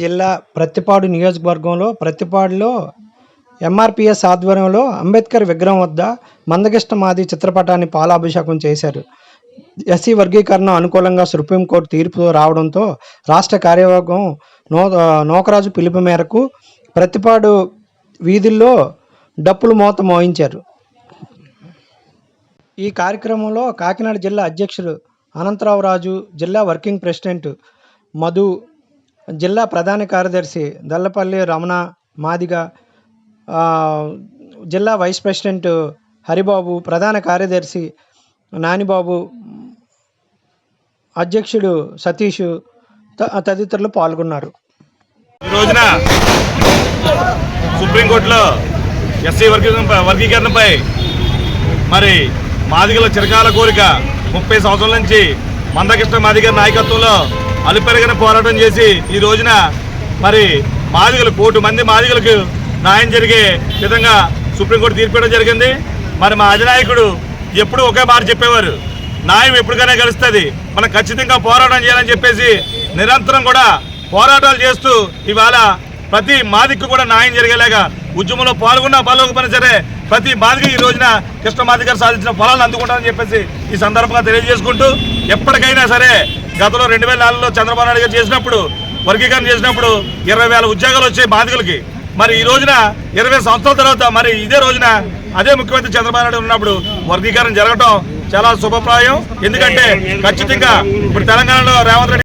జిల్లా ప్రత్తిపాడు నియోజకవర్గంలో ప్రత్తిపాడులో ఎంఆర్పిఎస్ ఆధ్వర్యంలో అంబేద్కర్ విగ్రహం వద్ద మందకృష్ణ మాది చిత్రపటాన్ని పాలాభిషేకం చేశారు. ఎస్సీ వర్గీకరణ అనుకూలంగా సుప్రీంకోర్టు తీర్పు రావడంతో రాష్ట్ర కార్యవర్గం నో నోకరాజు పిలుపు మేరకు ప్రతిపాడు వీధుల్లో డప్పులు మోత మోయించారు. ఈ కార్యక్రమంలో కాకినాడ జిల్లా అధ్యక్షులు అనంతరావు రాజు జిల్లా వర్కింగ్ ప్రెసిడెంట్ మధు జిల్లా ప్రధాన కార్యదర్శి దల్లపల్లి రమణ మాదిగ జిల్లా వైస్ ప్రెసిడెంట్ హరిబాబు ప్రధాన కార్యదర్శి నానిబాబు అధ్యక్షుడు సతీష్ త- తదితరులు పాల్గొన్నారు. ఈ రోజున సుప్రీంకోర్టులో ఎస్సీ వర్గీకరణ వర్గీకరణపై మరి మాదిగల చిరకాల కోరిక ముప్పై సంవత్సరాల నుంచి మందకృష్ణ మాదిగ నాయకత్వంలో అలుపెరగని పోరాటం చేసి ఈ రోజున మరి మాదిగలు కోటి మంది మాదిగలకు న్యాయం జరిగే విధంగా సుప్రీంకోర్టు తీర్పు జరిగింది. మరి మా అధినాయకుడు ఎప్పుడు ఒకే మాట చెప్పేవారు. న్యాయం ఎప్పటికైనా గెలుస్తుంది. మనం ఖచ్చితంగా పోరాటం చేయాలని చెప్పేసి నిరంతరం కూడా పోరాటాలు చేస్తూ ఇవాళ ప్రతి మాదిక్కు కూడా న్యాయం జరిగేలాగా ఉద్యమంలో పాల్గొన్న పాల్గొకపోయినా సరే ప్రతి మాదిక ఈ రోజున కృష్ణ మాదిగ సాధించిన ఫలాలు అందుకుంటామని చెప్పేసి ఈ సందర్భంగా తెలియజేసుకుంటూ ఎప్పటికైనా సరే గతంలో రెండు వేల నాలుగులో చంద్రబాబు నాయుడు గారు చేసినప్పుడు వర్గీకరణ చేసినప్పుడు ఇరవై వేల ఉద్యోగాలు వచ్చాయి బాధితులకి. మరి ఈ రోజున ఇరవై సంవత్సరాల తర్వాత మరి ఇదే రోజున అదే ముఖ్యమంత్రి చంద్రబాబు నాయుడు ఉన్నప్పుడు వర్గీకరణ జరగటం చాలా శుభప్రాయం. ఎందుకంటే ఖచ్చితంగా ఇప్పుడు తెలంగాణలో రేవంత్ రెడ్డి